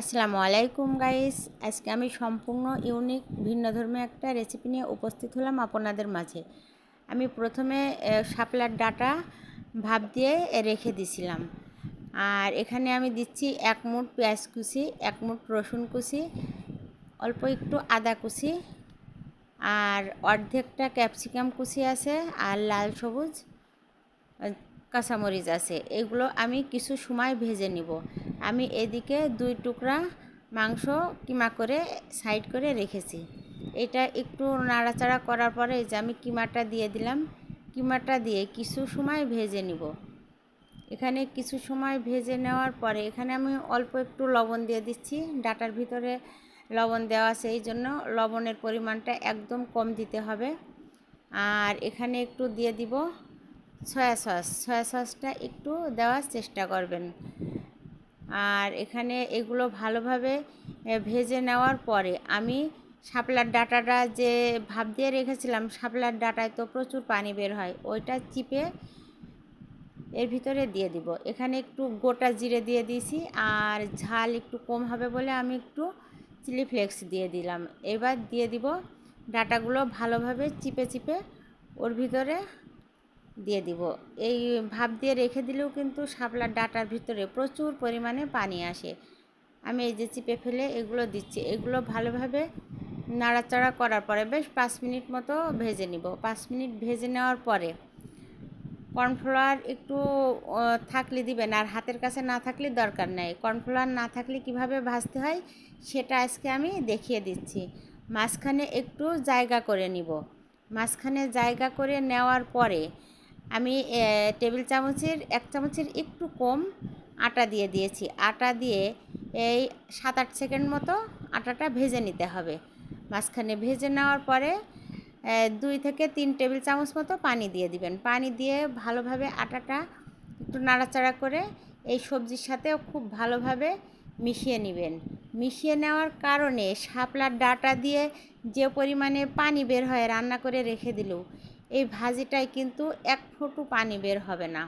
আসসালামু আলাইকুম গাইস আজকে আমি সম্পূর্ণ ইউনিক ভিন্ন ধর্মীয় একটা রেসিপি নিয়ে উপস্থিত হলাম আপনাদের মাঝে। আমি প্রথমে শাপলার ডাটা ভাপ দিয়ে রেখে দিছিলাম। আর এখানে আমি দিচ্ছি এক মুঠ পেঁয়াজ কুচি, এক মুঠ রসুন কুচি, অল্প একটু আদা কুচি, আর অর্ধেকটা ক্যাপসিকাম কুচি আছে, আর লাল সবুজ কাঁচামরিচ আছে, এগুলো আমি কিছু সময় ভেজে নিব। আমি এদিকে দুই টুকরা মাংস কিমা করে সাইড করে রেখেছি। এটা একটু নাড়াচাড়া করার পরে যে আমি কিমাটা দিয়ে দিলাম, কিমাটা দিয়ে কিছু সময় ভেজে নিব। এখানে কিছু সময় ভেজে নেওয়ার পরে এখানে আমি অল্প একটু লবণ দিয়ে দিচ্ছি, ডাটার ভিতরে লবণ দেওয়া আছে, এই জন্য লবণের পরিমাণটা একদম কম দিতে হবে। আর এখানে একটু দিয়ে দিব সয়া সস সয়া সসটা একটু দেওয়ার চেষ্টা করবেন। আর এখানে এগুলো ভালোভাবে ভেজে নেওয়ার পরে আমি শাপলার ডাটাটা যে ভাপ দিয়ে রেখেছিলাম, শাপলার ডাটায় তো প্রচুর পানি বের হয়, ওইটা চিপে এর ভিতরে দিয়ে দিব। এখানে একটু গোটা জিরে দিয়ে দিয়েছি, আর ঝাল একটু কম হবে বলে আমি একটু চিলি ফ্লেক্স দিয়ে দিলাম। এবার দিয়ে দিব ডাটাগুলো ভালোভাবে চিপে চিপে ওর ভিতরে দিয়ে দিব। এই ভাপ দিয়ে রেখে দিলেও কিন্তু শাপলার ডাটার ভিতরে প্রচুর পরিমাণে পানি আসে। আমি এই যে চিপে ফেলে এগুলো দিচ্ছি। এগুলো ভালোভাবে নাড়াচাড়া করার পরে বেশ পাঁচ মিনিট মতো ভেজে নিব। পাঁচ মিনিট ভেজে নেওয়ার পরে কর্নফ্লাওয়ার একটু থাকলে দিবেন। আর হাতের কাছে না থাকলে দরকার নেই। কর্নফ্লাওয়ার না থাকলে কীভাবে ভাজতে হয় সেটা আজকে আমি দেখিয়ে দিচ্ছি। মাঝখানে একটু জায়গা করে নিব। মাঝখানে জায়গা করে নেওয়ার পরে আমি টেবিল চামচের, এক চামচের একটু কম আটা দিয়ে দিয়েছি। আটা দিয়ে এই সাত আট সেকেন্ড মতো আটাটা ভেজে নিতে হবে। মাঝখানে ভেজে নেওয়ার পরে দুই থেকে তিন টেবিল চামচ মতো পানি দিয়ে দিবেন। পানি দিয়ে ভালোভাবে আটাটা একটু নাড়াচাড়া করে এই সবজির সাথেও খুব ভালোভাবে মিশিয়ে নেবেন। মিশিয়ে নেওয়ার কারণে শাপলার ডাটা দিয়ে যে পরিমাণে পানি বের হয়, রান্না করে রেখে দিলেও এই ভাজিটায় কিন্তু এক ফোঁটু পানি বের হবে না।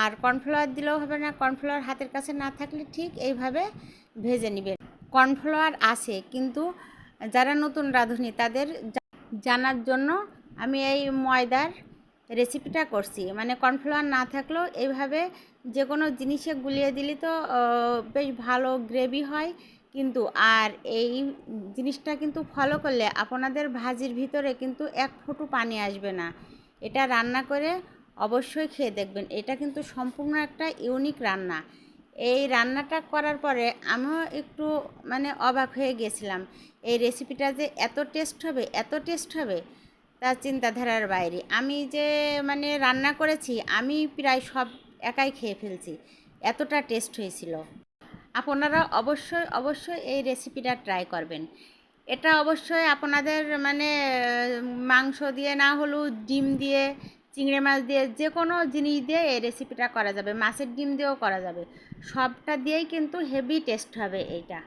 আর কর্নফ্লাওয়ার দিলেও হবে না, কর্নফ্লাওয়ার হাতের কাছে না থাকলে ঠিক এইভাবে ভেজে নেবেন কর্নফ্লাওয়ার আছে, কিন্তু যারা নতুন রাঁধুনি তাদের জানার জন্য আমি এই ময়দার রেসিপিটা করছি। মানে কর্নফ্লাওয়ার না থাকলেও এইভাবে যে কোনো জিনিসে গুলিয়ে দিলে তো বেশ ভালো গ্রেভি হয়। কিন্তু আর এই জিনিসটা কিন্তু ফলো করলে আপনাদের ভাজির ভিতরে কিন্তু এক ফোঁটু পানি আসবে না। এটা রান্না করে অবশ্যই খেয়ে দেখবেন। এটা কিন্তু সম্পূর্ণ একটা ইউনিক রান্না। এই রান্নাটা করার পরে আমিও একটু মানে অবাক হয়ে গেছিলাম। এই রেসিপিটা যে এত টেস্ট হবে, এত টেস্ট হবে, তার চিন্তাধারার বাইরে। আমি যে মানে রান্না করেছি, আমি প্রায় সব একাই খেয়ে ফেলছি। এতটা টেস্ট হয়েছিল। আপনারা অবশ্যই অবশ্যই এই রেসিপিটা ট্রাই করবেন। এটা অবশ্যই আপনাদের মানে মাংস দিয়ে, না হলেও ডিম দিয়ে, চিংড়ি মাছ দিয়ে যে কোনো জিনিস দিয়ে এই রেসিপিটা করা যাবে। মাছের ডিম দিয়েও করা যাবে। সবটা দিয়েই কিন্তু হেভি টেস্ট হবে এইটা।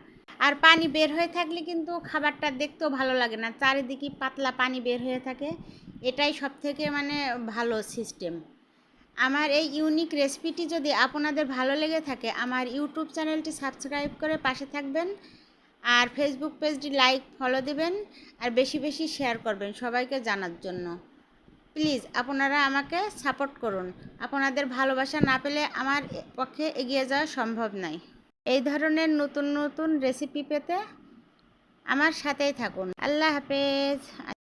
আর পানি বের হয়ে থাকলে কিন্তু খাবারটা দেখতেও ভালো লাগে না। চারিদিকে পাতলা পানি বের হয়ে থাকে। এটাই সব থেকে মানে ভালো সিস্টেম আমার এই ইউনিক রেসিপিটি যদি আপনাদের ভালো লেগে থাকে, আমার ইউটিউব চ্যানেলটি সাবস্ক্রাইব করে পাশে থাকবেন আর ফেসবুক পেজটি লাইক ফলো দেবেন আর বেশি বেশি শেয়ার করবেন সবাইকে জানার জন্য। প্লিজ আপনারা আমাকে সাপোর্ট করুন। আপনাদের ভালোবাসা না পেলে আমার পক্ষে এগিয়ে যাওয়া সম্ভব নয় এই ধরনের নতুন নতুন রেসিপি পেতে আমার সাথেই থাকুন। আল্লাহ হাফেজ।